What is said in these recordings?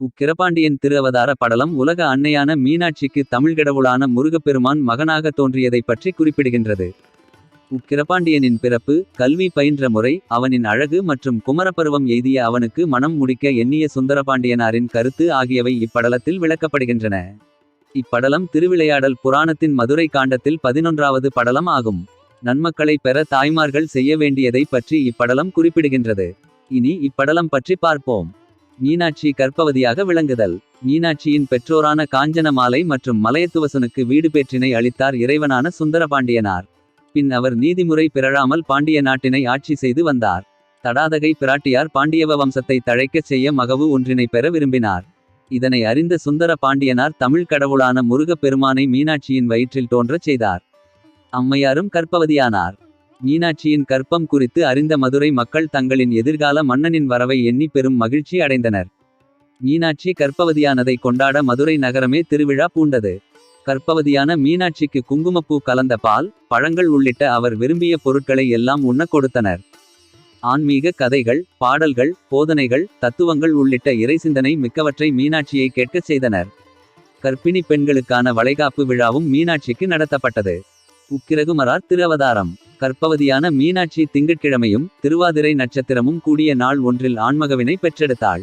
உக்கிரபாண்டியன் திரு அவதார படலம் உலக அன்னையான மீனாட்சிக்கு தமிழ்கடவுளான முருகப்பெருமான் மகனாக தோன்றியதைப் பற்றி குறிப்பிடுகின்றது. உக்கிரபாண்டியனின் பிறப்பு கல்வி பயின்ற முறை அவனின் அழகு மற்றும் குமரப்பருவம் எய்திய அவனுக்கு மனம் முடிக்க எண்ணிய சுந்தரபாண்டியனாரின் கருத்து ஆகியவை இப்படலத்தில் விளக்கப்படுகின்றன. இப்படலம் திருவிளையாடல் புராணத்தின் மதுரை காண்டத்தில் பதினொன்றாவது படலம் ஆகும். நன்மக்களை பெற தாய்மார்கள் செய்ய வேண்டியதை பற்றி இப்படலம் குறிப்பிடுகின்றது. இனி இப்படலம் பற்றி பார்ப்போம். மீனாட்சி கற்பவதியாக விளங்குதல். மீனாட்சியின் பெற்றோரான காஞ்சன மாலை மற்றும் மலையத்துவசனுக்கு வீடு பேற்றினை அளித்தார் இறைவனான சுந்தரபாண்டியனார். பின் அவர் நீதிமுறை பிறழாமல் பாண்டிய நாட்டினை ஆட்சி செய்து வந்தார். தடாதகை பிராட்டியார் பாண்டியவ வம்சத்தை தழைக்கச் செய்ய மகவு ஒன்றினை பெற விரும்பினார். இதனை அறிந்த சுந்தர பாண்டியனார் தமிழ் கடவுளான முருகப் பெருமானை மீனாட்சியின் வயிற்றில் தோன்றச் செய்தார். அம்மையாரும் கற்பவதியானார் மீனாட்சியின் கற்பம் குறித்து அறிந்த மதுரை மக்கள் தங்களின் எதிர்கால மன்னனின் வரவை எண்ணி பெரும் மகிழ்ச்சி அடைந்தனர். மீனாட்சி கற்பவதியானதை கொண்டாட மதுரை நகரமே திருவிழா பூண்டது. கற்பவதியான மீனாட்சிக்கு குங்குமப்பூ கலந்த பால். பழங்கள் உள்ளிட்ட அவர் விரும்பிய பொருட்களை எல்லாம் உண்ணக் கொடுத்தனர். ஆன்மீக கதைகள் பாடல்கள் போதனைகள் தத்துவங்கள் உள்ளிட்ட இறைசிந்தனை மிக்கவற்றை மீனாட்சியை கேட்கச் செய்தனர். கற்பிணி பெண்களுக்கான வளைகாப்பு விழாவும் மீனாட்சிக்கு நடத்தப்பட்டது. உக்கிரகுமரார் திருவதாரம் கற்பவதியான மீனாட்சி திங்கட்கிழமையும் திருவாதிரை நட்சத்திரமும் கூடிய நாள் ஒன்றில் ஆண்மகவினை பெற்றெடுத்தாள்.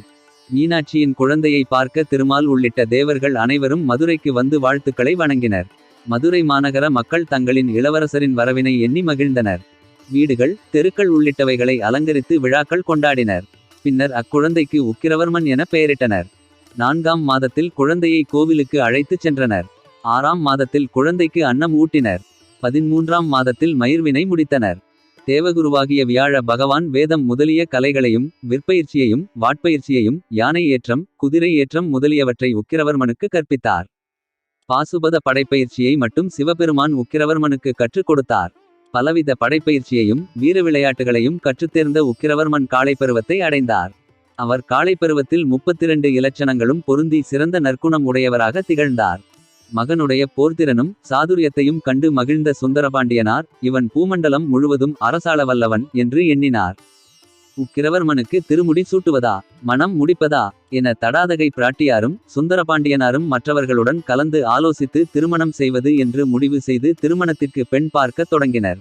மீனாட்சியின் குழந்தையை பார்க்க திருமால் உள்ளிட்ட தேவர்கள் அனைவரும் மதுரைக்கு வந்து வாழ்த்துக்களை வணங்கினர். மதுரை மாநகர மக்கள் தங்களின் இளவரசரின் வரவினை எண்ணி மகிழ்ந்தனர். வீடுகள் தெருக்கள் உள்ளிட்டவைகளை அலங்கரித்து விழாக்கள் கொண்டாடினர். பின்னர் அக்குழந்தைக்கு உக்கிரவர்மன் என பெயரிட்டனர். நான்காம் மாதத்தில் குழந்தையை கோவிலுக்கு அழைத்துச் சென்றனர். ஆறாம் மாதத்தில் குழந்தைக்கு அன்னம் ஊட்டினர். பதின்மூன்றாம் மாதத்தில் மயிர்வினை முடித்தனர். தேவகுருவாகிய வியாழ பகவான் வேதம் முதலிய கலைகளையும். விற்பயிற்சியையும் வாட்பயிற்சியையும் யானை ஏற்றம். குதிரை ஏற்றம் முதலியவற்றை உக்கிரவர்மனுக்கு கற்பித்தார். பாசுபத படைப்பயிற்சியை மட்டும் சிவபெருமான் உக்கிரவர்மனுக்கு கற்றுக் கொடுத்தார். பலவித படைப்பயிற்சியையும் வீர விளையாட்டுகளையும் கற்றுத்தேர்ந்த உக்கிரவர்மன் காளைப்பருவத்தை அடைந்தார். அவர் காளைப்பருவத்தில் முப்பத்திரண்டு இலட்சணங்களும் பொருந்தி சிறந்த நற்குணம் உடையவராக திகழ்ந்தார். மகனுடைய போர்த்திறனும் சாதுரியத்தையும் கண்டு மகிழ்ந்த சுந்தரபாண்டியனார். இவன் பூமண்டலம் முழுவதும் அரசாள வல்லவன் என்று எண்ணினார். உக்கிரவர்மனுக்கு திருமுடி சூட்டுவதா மனம் முடிப்பதா என தடாதகை பிராட்டியாரும் சுந்தரபாண்டியனாரும் மற்றவர்களுடன் கலந்து ஆலோசித்து திருமணம் செய்வது என்று முடிவு செய்து திருமணத்திற்கு பெண் பார்க்கத் தொடங்கினர்.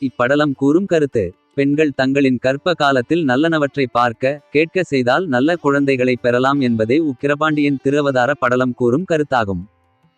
இப்படலம் கூறும் கருத்து பெண்கள் தங்களின் கற்ப காலத்தில் நல்லனவற்றை பார்க்க கேட்க செய்தால் நல்ல குழந்தைகளை பெறலாம் என்பதே உக்கிரபாண்டியன் திருவதார படலம் கூறும் கருத்தாகும்.